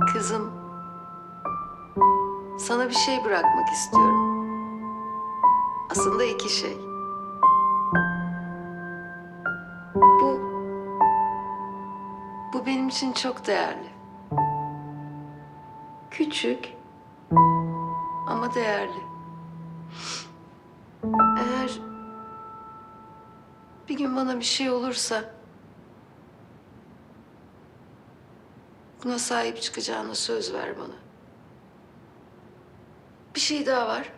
Kızım, sana bir şey bırakmak istiyorum. Aslında iki şey. Bu, bu benim için çok değerli. Küçük ama değerli. Eğer bir gün bana bir şey olursa buna sahip çıkacağına söz ver bana. Bir şey daha var.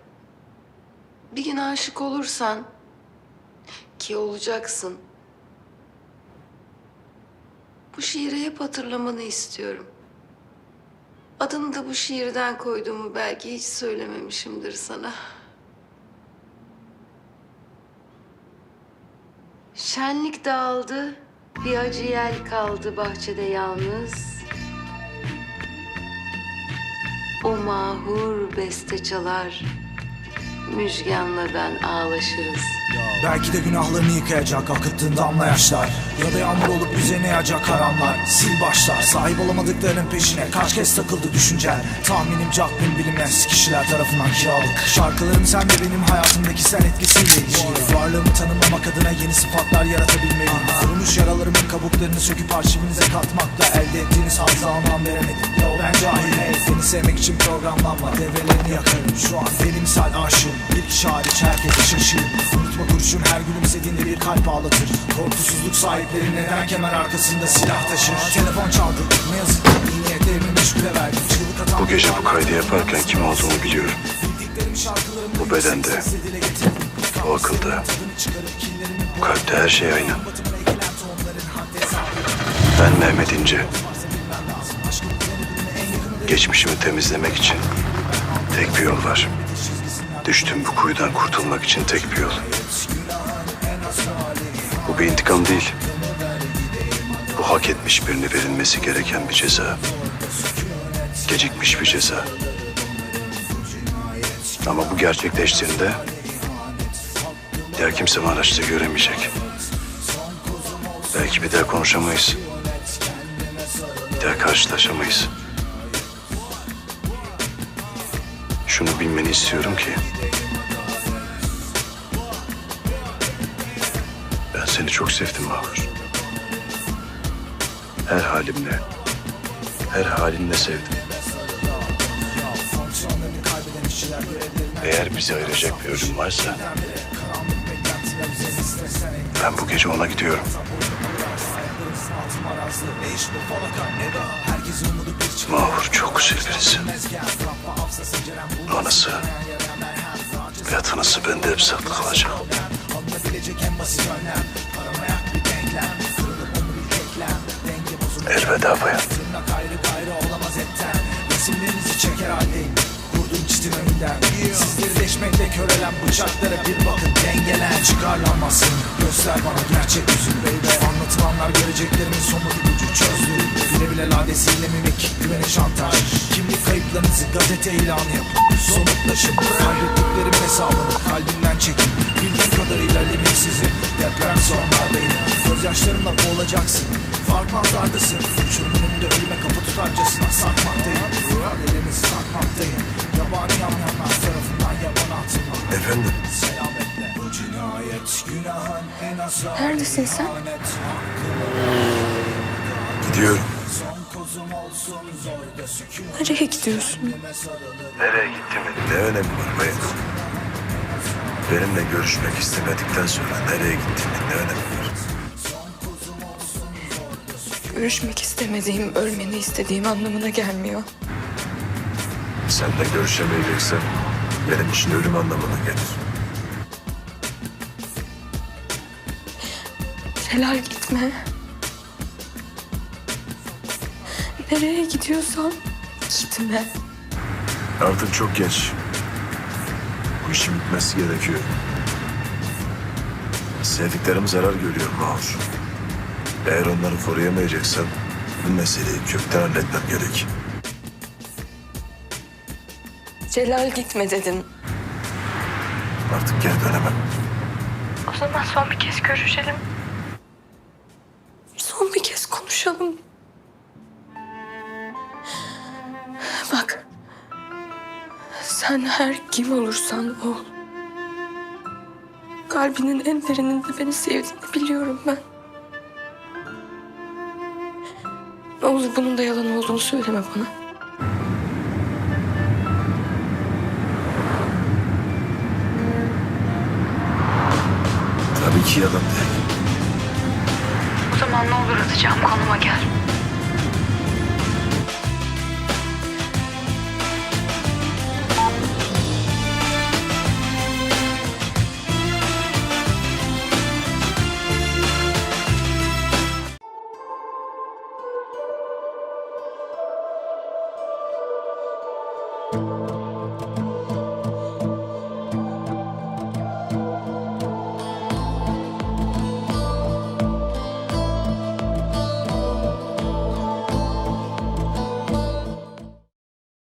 Bir gün aşık olursan ki olacaksın. Bu şiiri hep hatırlamanı istiyorum. Adını da bu şiirden koyduğumu belki hiç söylememişimdir sana. Şenlik dağıldı, bir acı yel kaldı bahçede yalnız. O mahur beste çalar, müjganla ben ağlaşırız. Belki de günahlarını yıkayacak akıttığın damla yaşlar. Ya da yağmur olup üzerine yağacak karanlar. Sil başlar sahip olamadıklarının peşine. Kaç kez takıldı düşüncen Tahminim cakbim bilinmez kişiler tarafından kiralık. Şarkılarım sen de benim hayatımdaki sen etkisiyle ilişkili Varlığımı tanımlamak adına yeni sıfatlar yaratabilmeliyim. Kurumuş yaralarımın kabuklarını söküp arşivinize katmakla Elde ettiğiniz hazzı anlam veremedim. Ya ben cahilim Seni sevmek için programlanma. Devrelerini yakarım. Şu an misal aşığım. Bir kişi hariç herkese şaşırım Unutma kurşun her gülümsediğinde bir kalp ağlatır. Korkusuzluk sahipleri neden kemer arkasında silah taşır? Telefon çaldı. Ne yazık ki iyi niyetlerini meşgule verdim. Bu gece bu kaydı yaparken kim olduğunu biliyorum. Bu bedende, bu akılda, Bu kalpte her şey aynı. Ben Mehmet İnce. Geçmişimi temizlemek için tek bir yol var. Düştüğüm bu kuyudan kurtulmak için tek bir yol. Bu bir intikam değil. Bu hak etmiş birine verilmesi gereken bir ceza. Gecikmiş bir ceza. Ama bu gerçekleştiğinde diğer kimse Maraş'ta göremeyecek. Belki bir daha konuşamayız. Bir daha karşılaşamayız. Şunu bilmeni istiyorum ki... Ben seni çok sevdim Mahur. Her halimle, her halinle sevdim. Eğer bizi ayıracak bir ölüm varsa... Ben bu gece ona gidiyorum. Mahur çok güzel birisi. Anası ve tanısı bende hep saklı kalacak. Elveda bayan. Resimlerinizi çeker haldeyim Kurdum çitin önünden Sizleri deşmekle körelen bıçaklara bir bakın Dengelen çıkarlanmasın. Göster bana gerçek yüzünü baby. Anlatılanlar geleceklerimin somut ipucu çözdü. Bile bile ladesiyle mimik Güvene şantaj. Kimlik kayıplarınızı gazete ilanı yapın. Somutlaşın Kaybettiklerimin hesabını kalbimden çekin. Bildiğim kadarıyla limitsizi Deprem sonlardayım Gözyaşlarımla boğulacaksın Farkmazlardasın Uçurumun önünde ölüme kapı tutarcasına sarkmaktayım Neredesin sen? Gidiyorum. Son kozum olsun zor da sükun Nereye gidiyorsun? Nereye gittiğimin ne önemi var bayan? Benimle görüşmek istemedikten sonra nereye gittiğimin ne önemi var? Görüşmek istemediğim, ölmeni istediğim anlamına gelmiyor. Seninle görüşemeyeceksen benim için ölüm anlamına gelir. Celal gitme. Nereye gidiyorsan gitme. Artık çok geç. Bu işin bitmesi gerekiyor. Sevdiklerim zarar görüyor Mahur. Eğer onları koruyamayacaksam bu meseleyi kökten halletmem gerek. Celal gitme dedin. Artık geri dönemem. O zaman son bir kez görüşelim konuşalım. Bak. Sen her kim olursan ol. Kalbinin en derininde beni sevdiğini biliyorum ben. Ne olur bunun da yalan olduğunu söyleme bana. Tabii ki yalan değil. O zaman ne olur atacağım konuma gel.